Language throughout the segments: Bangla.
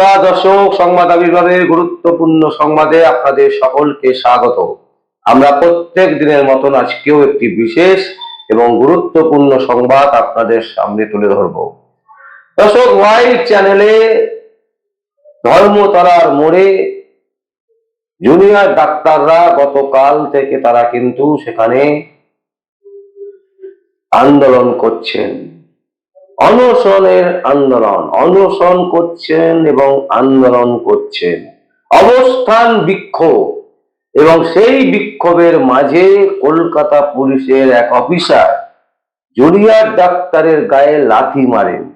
নমস্কার দর্শক, সংবাদ আবির্ভাবের গুরুত্বপূর্ণ সংবাদে আপনাদের সকলকে স্বাগত। আমরা প্রত্যেক দিনের মতন আজকেও একটি বিশেষ এবং গুরুত্বপূর্ণ সংবাদ আপনাদের সামনে তুলে ধরব। দর্শক ওয়াইড চ্যানেলে ধর্মতলার মোড়ে জুনিয়র ডাক্তাররা গতকাল থেকে তারা কিন্তু সেখানে আন্দোলন করছেন। অনশনের আন্দোলন। অনশন করছেন এবং আন্দোলন করছেন। অবস্থান বিক্ষোভ। এবং সেই বিক্ষোভের মাঝে কলকাতা পুলিশের এক অফিসার জুনিয়র ডাক্তারের গায়ে লাথি মারেন।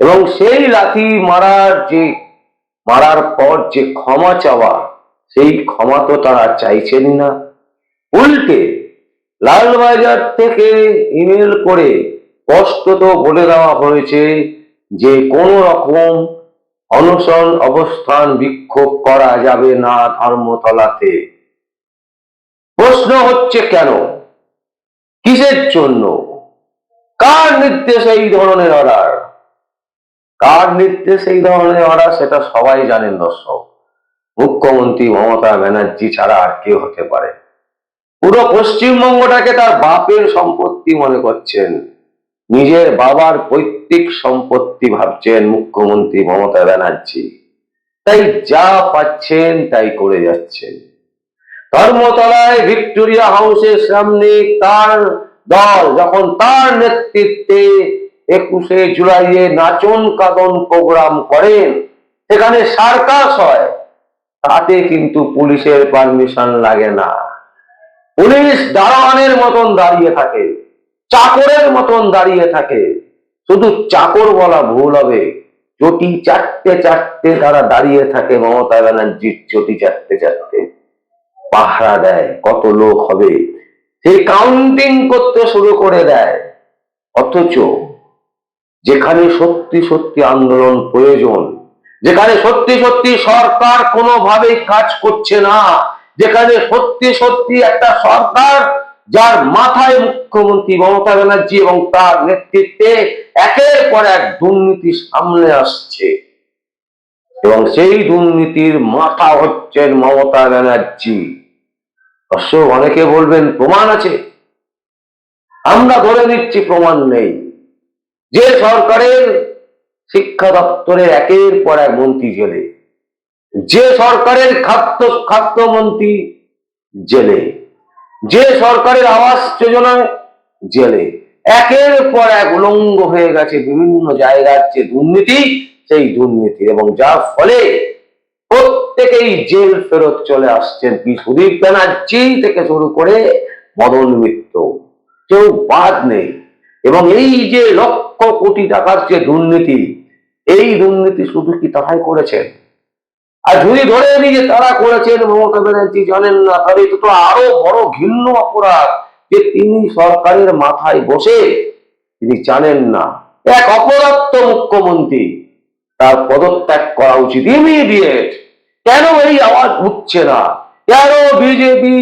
এবং সেই লাথি মারার যে, মারার পর যে ক্ষমা চাওয়া, সেই ক্ষমা তো তারা চাইছেনই না। উল্টে লালবাজার থেকে ইমেল করে স্পষ্টত বলে দেওয়া হয়েছে যে কোন রকম অনশন অবস্থান বিক্ষোভ করা যাবে না ধর্মতলাতে। প্রশ্ন হচ্ছে কেন? কিসের জন্য? কার নির্দেশে এই ধরনের অর্ডার? কার নির্দেশে এই ধরনের অর্ডার সেটা সবাই জানেন দর্শক। মুখ্যমন্ত্রী মমতা ব্যানার্জি ছাড়া আর কেউ হতে পারে। পুরো পশ্চিমবঙ্গটাকে তার বাপের সম্পত্তি মনে করছেন। নিজের বাবার পৈতৃক সম্পত্তি ভাবছেন মুখ্যমন্ত্রী মমতা ব্যানার্জি। তাই যা পাচ্ছেন তাই করে যাচ্ছেন। ধর্মতলায় ভিক্টোরিয়া হাউসের সামনে তার দল, যখন তার নেতৃত্বে একুশে জুলাইয়ে নাচন কাদন প্রোগ্রাম করেন, সেখানে সার্কাস হয়। তাতে কিন্তু পুলিশের পারমিশন লাগে না। পুলিশ দারোয়ানের মতন দাঁড়িয়ে থাকে। চাকরের মতন দাঁড়িয়ে থাকে। শুধু চাকর বলা ভুল হবে। চটি চারটে চারটে তারা দাঁড়িয়ে থাকে মমতা ব্যানার্জির চটি চারটে চারটে পাহারা দেয় কত লোক হবে। সেই কাউন্টিং করতে শুরু করে দেয়। অথচ যেখানে সত্যি সত্যি আন্দোলন প্রয়োজন, যেখানে সত্যি সত্যি সরকার কোনোভাবেই কাজ করছে না, যেখানে সত্যি সত্যি একটা সরকার যার মাথায় মুখ্যমন্ত্রী মমতা ব্যানার্জি এবং তার নেতৃত্বে একের পর এক দুর্নীতি সামনে আসছে। এবং সেই দুর্নীতির মাথা হচ্ছেন মমতা ব্যানার্জি। দর্শক অনেকে বলবেন, প্রমাণ আছে। আমরা ধরে নিচ্ছি প্রমাণ নেই। যে সরকারের শিক্ষা দপ্তরের একের পর এক মন্ত্রী জেলে, যে সরকারের খাদ্য খাদ্যমন্ত্রী জেলে যে সরকারের আবাস যোজনায় জেলে একের পর এক উলঙ্গ হয়ে গেছে বিভিন্ন জায়গার যে দুর্নীতি, সেই দুর্নীতি এবং যার ফলে প্রত্যেকেই জেল ফেরত চলে আসছেন। সুদীপ ব্যানার্জি থেকে শুরু করে মদন মিত্র, কেউ বাদ নেই। এবং এই যে লক্ষ কোটি টাকার যে দুর্নীতি, এই দুর্নীতি শুধু কি তারাই করেছেন? আর যদি ধরে নি যে তারা করেছেন মমতা ব্যানার্জি জানেন না এটা তো আরও বড় ঘৃণ্য অপরাধ যে তিনি সরকারের মাথায় বসে তিনি জানেন না। এক অপরাধ মুখ্যমন্ত্রী তার পদত্যাগ করা উচিত ইমিডিয়েট কেন এই আওয়াজ উঠছে না? কেন বিজেপি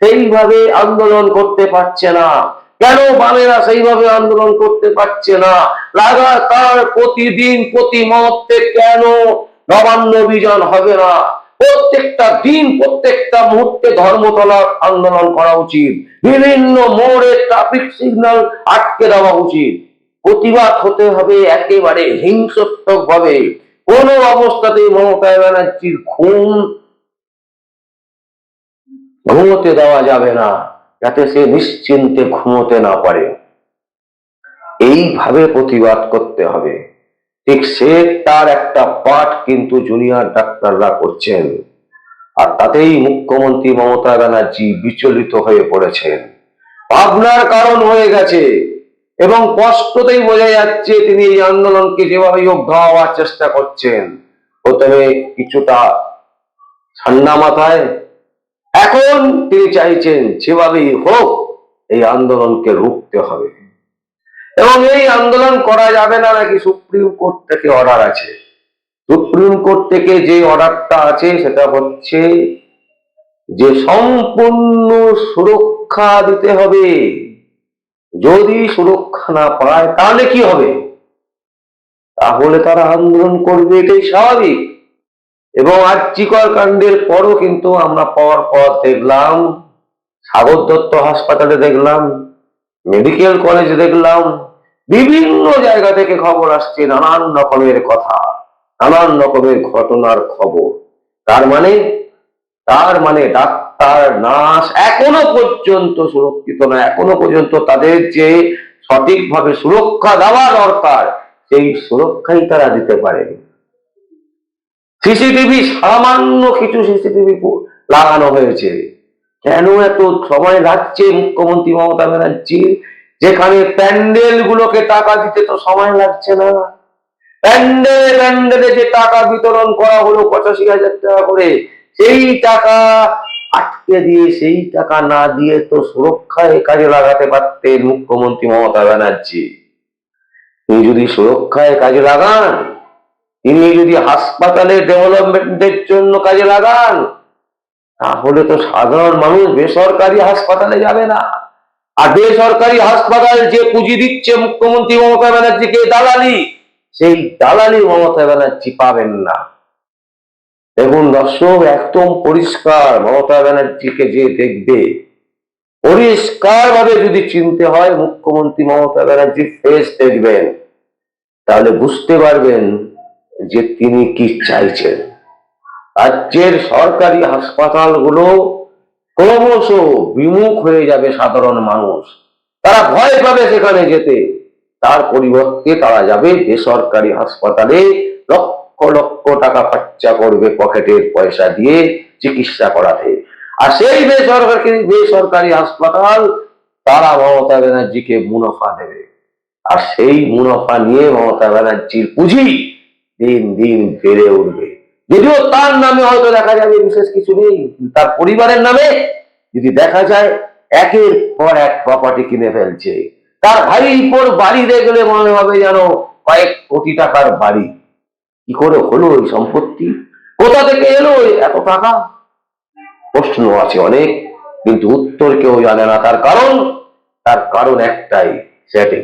সেইভাবে আন্দোলন করতে পারছে না? কেন বামেরা সেইভাবে আন্দোলন করতে পারছে না? লাগাতার প্রতিদিন প্রতি মুহূর্তে কেন নবান্ন অভিযান হবে না। প্রত্যেকটা দিন, প্রত্যেকটা মুহূর্তে ধর্মতলার আন্দোলন করা উচিত। বিভিন্ন মোড়ে ট্রাফিক সিগন্যাল আটকে দেওয়া উচিত। প্রতিবাদ হতে হবে একেবারে হিংসাত্মক ভাবে কোন অবস্থাতেই মমতা ব্যানার্জির খুন ঘুমোতে দেওয়া যাবে না, যাতে সে নিশ্চিন্তে ঘুমোতে না পারে। এইভাবে প্রতিবাদ করতে হবে। ঠিক সে তার একটা পাঠ কিন্তু জুনিয়র ডাক্তাররা করছেন। আর তাতেই মুখ্যমন্ত্রী মমতা ব্যানার্জি বিচলিত হয়ে পড়েছেন। ভাবনার কারণ হয়ে গেছে এবং স্পষ্টতেই বোঝা যাচ্ছে তিনি এই আন্দোলনকে যেভাবে হোক ধোয়াবার চেষ্টা করছেন। প্রথমে কিছুটা ঠান্ডা মাথায়, এখন তিনি চাইছেন যেভাবেই হোক এই আন্দোলনকে রুখতে হবে। এবং এই আন্দোলন করা যাবে না নাকি সুপ্রিম কোর্ট থেকে অর্ডার আছে? সুপ্রিম কোর্ট থেকে যে অর্ডারটা আছে, সেটা হচ্ছে যে সম্পূর্ণ সুরক্ষা দিতে হবে। যদি সুরক্ষা না পায়, তাহলে কি হবে? তাহলে তারা আন্দোলন করবে, এটাই স্বাভাবিক। এবং আর্চিকর কাণ্ডের পরও কিন্তু আমরা পর পর দেখলাম, সাগর দত্ত হাসপাতালে দেখলাম, মেডিকেল কলেজে দেখলাম বিভিন্ন জায়গা থেকে খবর আসছে নানান রকমের কথা, নানান রকমের ঘটনার খবর। তার মানে তার মানে ডাক্তার, নার্স এখনও পর্যন্ত সুরক্ষিত না, এখনও পর্যন্ত তাদের যে সঠিকভাবে সুরক্ষা দেওয়া দরকার, সেই সুরক্ষাই তারা দিতে পারেনি। সিসিটিভি, সামান্য কিছু সিসিটিভি লাগানো হয়েছে। কেন এত সময় লাগছে মুখ্যমন্ত্রী মমতা ব্যানার্জি যেখানে প্যান্ডেল গুলোকে টাকা দিতে তো সময় লাগছে না। প্যান্ডেলে প্যান্ডেলে যে টাকা বিতরণ করা হলো পঁচাশি হাজার টাকা করে, সেই টাকা আটকে দিয়ে, সেই টাকা না দিয়ে তো সুরক্ষায় কাজে লাগাতে পারতেন মুখ্যমন্ত্রী মমতা ব্যানার্জি। তিনি যদি সুরক্ষায় কাজে লাগান, তিনি যদি হাসপাতালের ডেভেলপমেন্টের জন্য কাজে লাগান, তাহলে তো সাধারণ মানুষ বেসরকারি হাসপাতালে যাবে না। আর বেসরকারি হাসপাতাল যে পুঁজি দিচ্ছে মুখ্যমন্ত্রী মমতা ব্যানার্জিকে দালালি, সেই দালালি মমতা ব্যানার্জি পাবেন না। দেখুন দর্শক, একদম পরিষ্কার মমতা ব্যানার্জিকে যে দেখবে পরিষ্কার ভাবে যদি চিনতে হয় মুখ্যমন্ত্রী মমতা ব্যানার্জির ফেস দেখবেন, তাহলে বুঝতে পারবেন যে তিনি কি চাইছেন। রাজ্যের সরকারি হাসপাতালগুলো ক্রমশ বিমুখ হয়ে যাবে সাধারণ মানুষ। তারা ভয় পাবে সেখানে যেতে। তার পরিবর্তে তারা যাবে বেসরকারি হাসপাতালে। লক্ষ লক্ষ টাকা খরচা করবে পকেটের পয়সা দিয়ে চিকিৎসা করাতে। আর সেই বেসরকারি বেসরকারি হাসপাতাল তারা মমতা ব্যানার্জিকে মুনাফা দেবে। আর সেই মুনাফা নিয়ে মমতা ব্যানার্জির পুঁজি দিন দিন বেড়ে উঠবে। যদিও তার নামে হয়তো দেখা যাবে বিশেষ কিছু নেই তার পরিবারের নামে যদি দেখা যায়, একের পর এক প্রপার্টি কিনে ফেলছে। তার ভাইপোর বাড়ি দেখলে মনে হবে যেন কয়েক কোটি টাকার বাড়ি। কি করে হলো ওই সম্পত্তি? কোথা থেকে এলো এত টাকা? প্রশ্ন আছে অনেক, কিন্তু উত্তর কেউ জানে না। তার কারণ তার কারণ একটাই সেটিং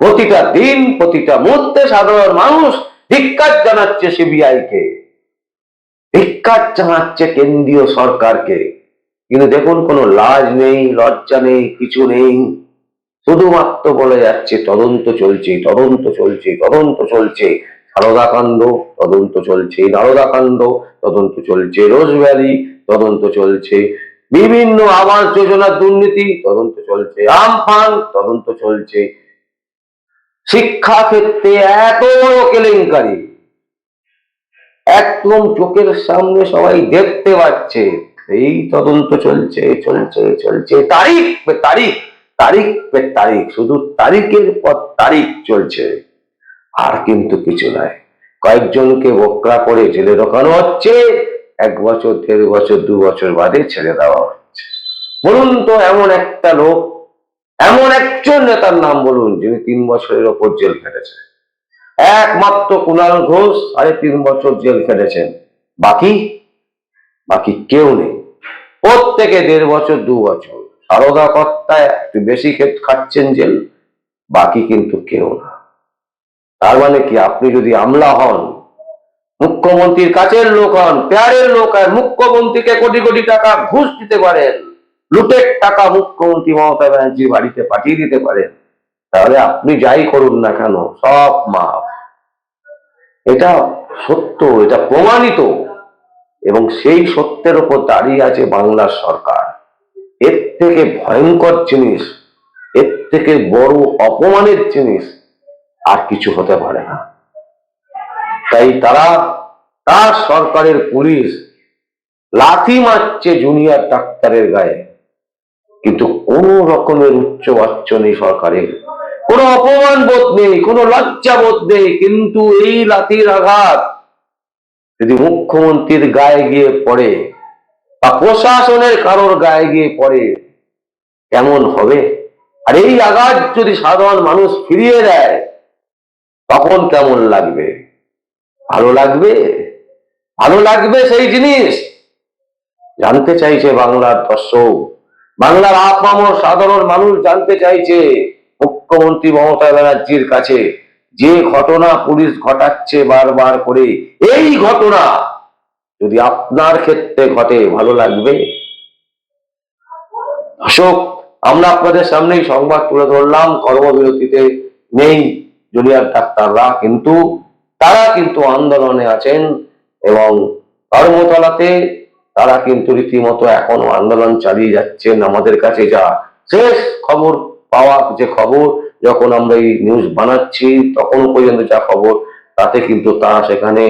প্রতিটা দিন, প্রতিটা মুহূর্তে সাধারণ মানুষ ধিক্কার জানাচ্ছে সিবিআই কে ধিক্কার জানাচ্ছে কেন্দ্রীয় সরকারকে। কিন্তু দেখুন, কোনো লাজ নেই, লজ্জা নেই, কিছু নেই। শুধুমাত্র বলে যাচ্ছে, তদন্ত চলছে তদন্ত চলছে তদন্ত চলছে। সারদা কাণ্ড, তদন্ত চলছে। নারদা কাণ্ড, তদন্ত চলছে। রোজ ভ্যালি তদন্ত চলছে। বিভিন্ন আবাস যোজনার দুর্নীতি, তদন্ত চলছে। আমফান তদন্ত চলছে। শিক্ষা ক্ষেত্রে এত বড় কেলেঙ্কারি। একদম চোখের সামনে সবাই দেখতে পাচ্ছে, এই তদন্ত চলছে চলছে চলছে, তারিখ পে তারিখ তারিখ পে তারিখ, শুধু তারিখের পর তারিখ চলছে, আর কিন্তু কিছু নাই কয়েকজনকে বকরা করে জেলে ঢোকানো হচ্ছে, এক বছর, দেড় বছর, দু বছর বাদে ছেড়ে দেওয়া হচ্ছে। বলুন তো, এমন একটা লোক এমন একজন নেতার নাম বলুন যিনি তিন বছরের ওপর জেল খেটেছে। একমাত্র কুণাল ঘোষ সাড়ে তিন বছর জেল খেটেছেন। বাকি? বাকি কেউ নেই। প্রত্যেকে দেড় বছর, দু বছর। সারদা কর্তায় একটু বেশি ক্ষেত খাচ্ছেন জেল, বাকি কিন্তু কেউ না। তার মানে কি, আপনি যদি আমলা হন, মুখ্যমন্ত্রীর কাছের লোক হন, পেয়ারের লোক হন, মুখ্যমন্ত্রীকে কোটি কোটি টাকা ঘুষ দিতে পারেন। লুটের টাকা মুখ্যমন্ত্রী মমতা ব্যানার্জির বাড়িতে পাঠিয়ে দিতে পারেন। তাহলে আপনি যাই করুন না কেন, সব মাপ এটা সত্য, এটা প্রমাণিত। এবং সেই সত্যের উপর দাঁড়িয়ে আছে বাংলার সরকার। এর থেকে ভয়ঙ্কর জিনিস, এর থেকে বড় অপমানের জিনিস আর কিছু হতে পারে না। তাই তারা, তার সরকারের পুলিশ লাথি মারছে জুনিয়র ডাক্তারের গায়ে। কিন্তু কোন রকমের উচ্চ বাচ্চ নেই সরকারের। কোনো অপমান বোধ নেই, কোনো লজ্জা বোধ নেই, কিন্তু এই লাথির আঘাত যদি মুখ্যমন্ত্রীর গায়ে গিয়ে পড়ে বা প্রশাসনের কারোর গায়ে গিয়ে পড়ে, কেমন হবে? আর এই আঘাত যদি সাধারণ মানুষ ফিরিয়ে দেয়, তখন কেমন লাগবে? ভালো লাগবে? ভালো লাগবে সেই জিনিস? জানতে চাইছে বাংলার দর্শক। বাংলার আপামর সাধারণ মানুষ জানতে চাইছে, মুখ্যমন্ত্রী মমতা ব্যানার্জির কাছে যে ঘটনা পুলিশ ঘটাচ্ছে বারবার করে, এই ঘটনা যদি আপনার ক্ষেত্রে ঘটে, ভালো লাগবে। অশোক আমরা আপনাদের সামনেই সংবাদ তুলে ধরলাম, কর্মবিরতিতে নেই জুনিয়র ডাক্তাররা, কিন্তু তারা কিন্তু আন্দোলনে আছেন এবং কর্মতলাতে তারা কিন্তু রীতিমতো এখনও আন্দোলন চালিয়ে যাচ্ছেন আমাদের কাছে যা শেষ খবর পাওয়া যে খবর, যখন আমরা এই নিউজ বানাচ্ছি, তখন পর্যন্ত যা খবর, তাতে কিন্তু তারা সেখানে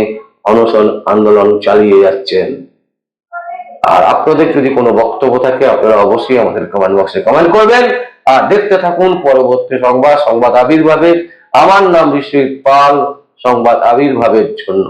অনশন আন্দোলন চালিয়ে যাচ্ছেন। আর আপনাদের যদি কোনো বক্তব্য থাকে, আপনারা অবশ্যই আমাদের কমেন্ট বক্সে কমেন্ট করবেন। আর দেখতে থাকুন পরবর্তী সংবাদ সংবাদ আবির্ভাবের। আমার নাম বিশ্বজিৎ পাল, সংবাদ আবির্ভাবের জন্য।